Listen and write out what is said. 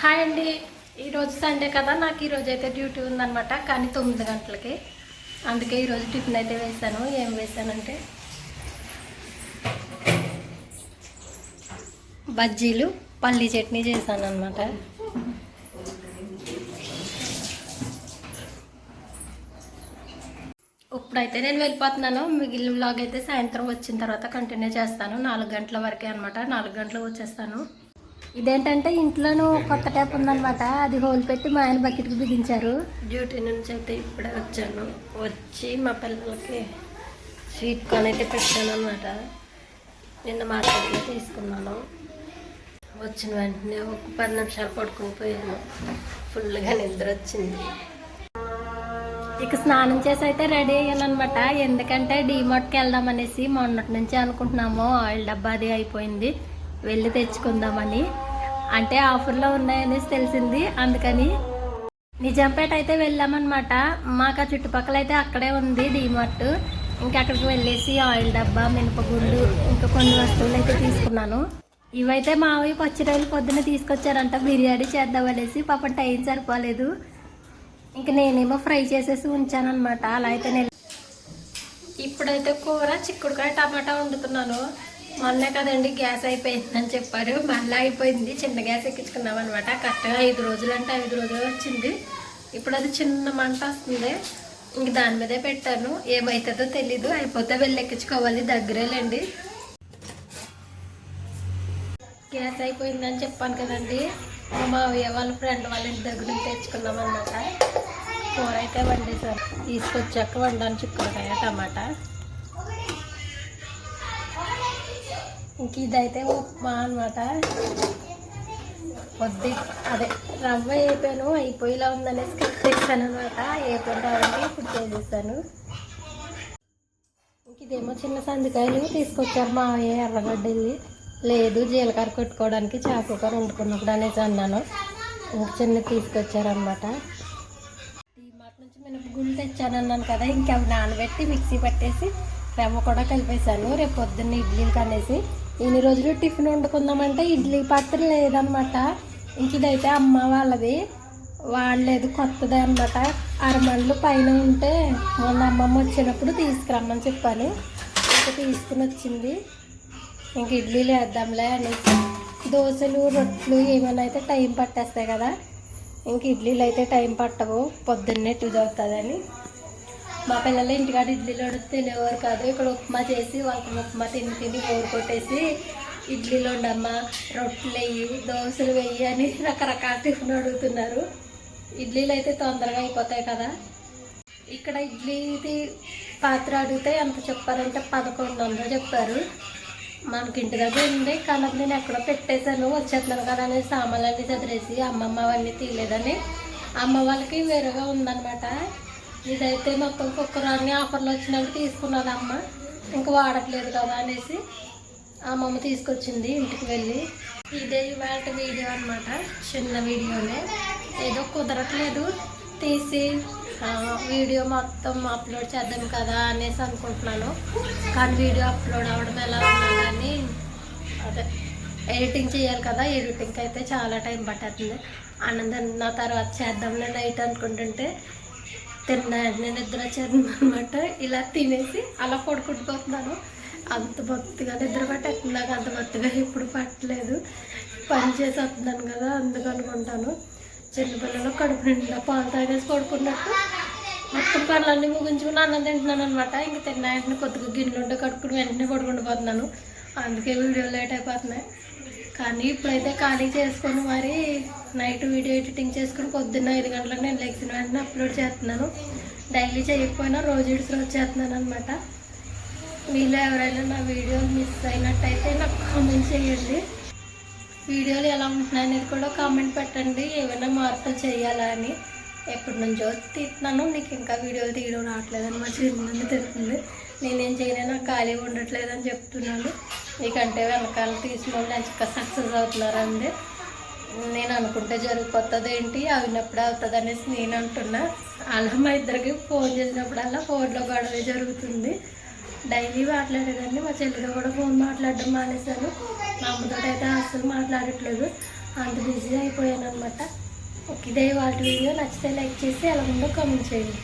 Hi అండి. ఈరోజు Sunday కదా నాకు ఈరోజు అయితే డ్యూటీ ఉందనమాట కానీ తొమ్మిది గంటలకి. అందుకే ఈరోజు టిఫిన్ అయితే వేసాను ఏం వేసానంటే బజ్జీలు పల్లీ చట్నీ చేశాను అనమాట ఇప్పుడైతే నేను వెళ్ళిపోతున్నాను. మిగిలిన బ్లాగ్ అయితే సాయంత్రం వచ్చిన తర్వాత కంటిన్యూ చేస్తాను. నాలుగు గంటల వరకే అనమాట నాలుగు గంటలకు వచ్చేస్తాను. ఇదేంటంటే ఇంట్లోనూ కొత్త ట్యాప్ ఉందనమాట అది హోల్ పెట్టి మా ఆయన బకెట్కి బిగించారు. డ్యూటీ నుంచి అయితే ఇప్పుడే వచ్చాను. వచ్చి మా పిల్లలకి స్వీట్ కార్న్ అయితే పెట్టాను అనమాట నిన్న మార్కెట్లో తీసుకున్నాను. వచ్చిన వెంటనే ఒక పది నిమిషాలు పడుకుని పోయాను. ఫుల్గా నిద్ర వచ్చింది. ఇక స్నానం చేసి అయితే రెడీ అయ్యాను అనమాట ఎందుకంటే డీమార్ట్కి వెళ్దాం అనేసి మొన్నటి నుంచి అనుకుంటున్నాము. ఆయిల్ డబ్బా అది అయిపోయింది. వెళ్ళి తెచ్చుకుందామని. అంటే ఆఫర్లో ఉన్నాయనేసి తెలిసింది. అందుకని నిజాంపేట అయితే వెళ్ళామన్నమాట. మాకు ఆ చుట్టుపక్కల అయితే అక్కడే ఉంది డీమార్ట్ ఇంకా అక్కడికి వెళ్ళేసి ఆయిల్ డబ్బా మినపగుండు ఇంకా కొన్ని వస్తువులు అయితే తీసుకున్నాను. ఇవైతే మావి పచ్చి రోజులు పొద్దున్న తీసుకొచ్చారంట. బిర్యానీ చేద్దాం అనేసి. పాపం టైం సరిపోలేదు. ఇంక నేనేమో ఫ్రై చేసేసి ఉంచాను అనమాట అలా అయితే నేను ఇప్పుడైతే కూర చిక్కుడుకాయ టమాటా వండుతున్నాను. మొన్నే కదండి గ్యాస్ అయిపోయిందని చెప్పారు. మళ్ళీ అయిపోయింది. చిన్న గ్యాస్ ఎక్కించుకున్నాం అనమాట కరెక్ట్గా ఐదు రోజులు అంటే ఐదు రోజులు వచ్చింది. ఇప్పుడు అది చిన్న మంట వస్తుంది. ఇంక దాని మీదే పెట్టాను. ఏమవుతుందో తెలీదు. అయిపోతే వెళ్ళి ఎక్కించుకోవాలి. దగ్గరేలేండి. గ్యాస్ అయిపోయిందని చెప్పాను కదండి. మా మావయ్య వాళ్ళ ఫ్రెండ్ వాళ్ళ ఇంటి దగ్గర తెచ్చుకున్నాం అనమాట కూర అయితే వండేసారు తీసుకొచ్చాక వండాను చిక్కుడుకాయ టమాటా. ఇంక ఇదైతే ఉప్మా అనమాట కొద్ది అదే రవ్వ అయిపోయాను అయిపోయేలా ఉందనేసి కట్టేసాను అనమాట అయిపోయిన ఫుడ్ ఇప్పుడు చేసేసాను. ఇంక ఇదేమో చిన్న సందుకాయలు తీసుకొచ్చారు మా ఎర్రగడ్డలు లేదు జీలకర్ర కొట్టుకోవడానికి చాకుకూర వండుకున్నప్పుడు అనేసి అన్నాను. ఇంక చిన్న తీసుకొచ్చారనమాట మినపగుళ్ళు తెచ్చానన్నాను కదా ఇంకా అవి నానబెట్టి మిక్సీ పట్టేసి రవ్వ కూడా కలిపేశాను. రేపు పొద్దున్న ఇడ్లీలు కనేసి ఇన్ని రోజులు టిఫిన్ వండుకుందామంటే ఇడ్లీ పాత్ర లేదనమాట ఇంక ఇదైతే అమ్మ వాళ్ళది. వాళ్ళేది కొత్తదే అనమాట అరమండ్లు పైన ఉంటే మొన్న అమ్మమ్మ వచ్చినప్పుడు తీసుకురమ్మని చెప్పాను. ఇంకా తీసుకుని వచ్చింది. ఇంక ఇడ్లీలు వేద్దాంలే అనేసి. దోశలు రొట్లు ఏమైనా అయితే టైం పట్టేస్తాయి కదా. ఇంక ఇడ్లీలు అయితే టైం పట్టవు. పొద్దున్నే టూ అవుతుందని మా పిల్లలు ఇంటికాడ ఇడ్లీలు వండితే తినేవారు కాదు. ఇక్కడ ఉప్మా చేసి వాళ్ళకి ఉప్మా తిని తిని బోరు కొట్టేసి ఇడ్లీలు వండమ్మా రొట్టెలు వెయ్యి దోశలు వెయ్యి అని రకరకాల టిఫిన్ అడుగుతున్నారు. ఇడ్లీలు అయితే తొందరగా అయిపోతాయి కదా. ఇక్కడ ఇడ్లీది పాత్ర అడిగితే ఎంత చెప్పారంటే పదకొండు వందలు చెప్పారు. మనకి ఇంటి దగ్గర ఉంది కానీ నేను ఎక్కడో పెట్టేశాను వచ్చేస్తున్నాను కదా అని సామాన్లన్నీ చదివేసి అమ్మమ్మ అవన్నీ తీయలేదని. అమ్మ వాళ్ళకి వేరుగా ఉందన్నమాట. ఇదైతే మొత్తం కుక్కర్ అన్ని ఆఫర్లు వచ్చినప్పుడు తీసుకున్నది అమ్మ. ఇంకా వాడట్లేదు కదా అనేసి అమ్మమ్మ తీసుకొచ్చింది ఇంటికి వెళ్ళి. ఇదే ఇవాళ వీడియో అనమాట చిన్న వీడియోనే. ఏదో కుదరట్లేదు. తీసి వీడియో మొత్తం అప్లోడ్ చేద్దాం కదా అనేసి అనుకుంటున్నాను. కానీ వీడియో అప్లోడ్ అవ్వడం ఎలా ఉన్నా కానీ అదే ఎడిటింగ్ చేయాలి కదా ఎడిటింగ్కి అయితే చాలా టైం పట్టేస్తుంది. అన్నం నా తర్వాత చేద్దాంలే నైట్ అనుకుంటుంటే తిన్న నేను నిద్ర వచ్చేది అనమాట ఇలా తినేసి అలా పడుకుంటుపోతున్నాను అంత భక్తిగా నిద్ర పట్టేస్తుంది. నాకు అంత భక్తిగా ఇప్పుడు పట్టలేదు. పని చేసి వస్తున్నాను కదా అందుకు అనుకుంటాను చిన్నపిల్లలు కడుపు నిండా పాలు తాగేసి పడుకున్నట్టు. మొత్తం పనులన్నీ ముగించుకుని అన్నం తింటున్నాను అనమాట ఇంక తిన్న వెంటనే కొద్దిగా గిన్నెలు ఉంటే కడుక్కుని వెంటనే పడుకుండిపోతున్నాను. అందుకే వీడియో లేట్ అయిపోతున్నాయి. కానీ ఇప్పుడైతే ఖాళీ చేసుకొని మరి నైట్ వీడియో ఎడిటింగ్ చేసుకుని పొద్దున్న ఐదు గంటలకు నేను లెగ్సిన వెంటనే అప్లోడ్ చేస్తున్నాను. డైలీ చేయకపోయినా రోజు ఇడిసి రోజు చేస్తున్నాను అనమాట మీలో ఎవరైనా నా వీడియో మిస్ అయినట్టయితే నాకు కామెంట్ చేయండి. వీడియోలు ఎలా ఉంటున్నాయి అనేది కూడా కామెంట్ పెట్టండి. ఏమైనా మార్పులు చేయాలా అని. ఎప్పటి నుంచో తీస్తున్నాను నీకు ఇంకా వీడియోలు తీయడం రావట్లేదని మా చిన్న తెలుస్తుంది నేనేం చేయలేను నాకు ఖాళీ ఉండట్లేదని చెప్తున్నాను. నీకంటే వెనకాల తీసిన వాళ్ళు ఇంకా సక్సెస్ అవుతున్నారండి. నేను అనుకుంటే జరిగిపోతుంది ఏంటి? అవినప్పుడే అవుతుంది అనేసి నేను అంటున్నా. అలా మా ఇద్దరికి ఫోన్ చేసినప్పుడల్లా ఫోన్లో గొడవ జరుగుతుంది. డైలీ మాట్లాడేదాన్ని. మా చెల్లితో కూడా ఫోన్ మాట్లాడడం మానేశాను. మా అమ్మతో అయితే అస్సలు మాట్లాడట్లేదు. అంత బిజీ అయిపోయాను అనమాట ఇదే వాటి వీడియో. నచ్చితే లైక్ చేసి ఎలా ఉందో కామెంట్ చేయండి.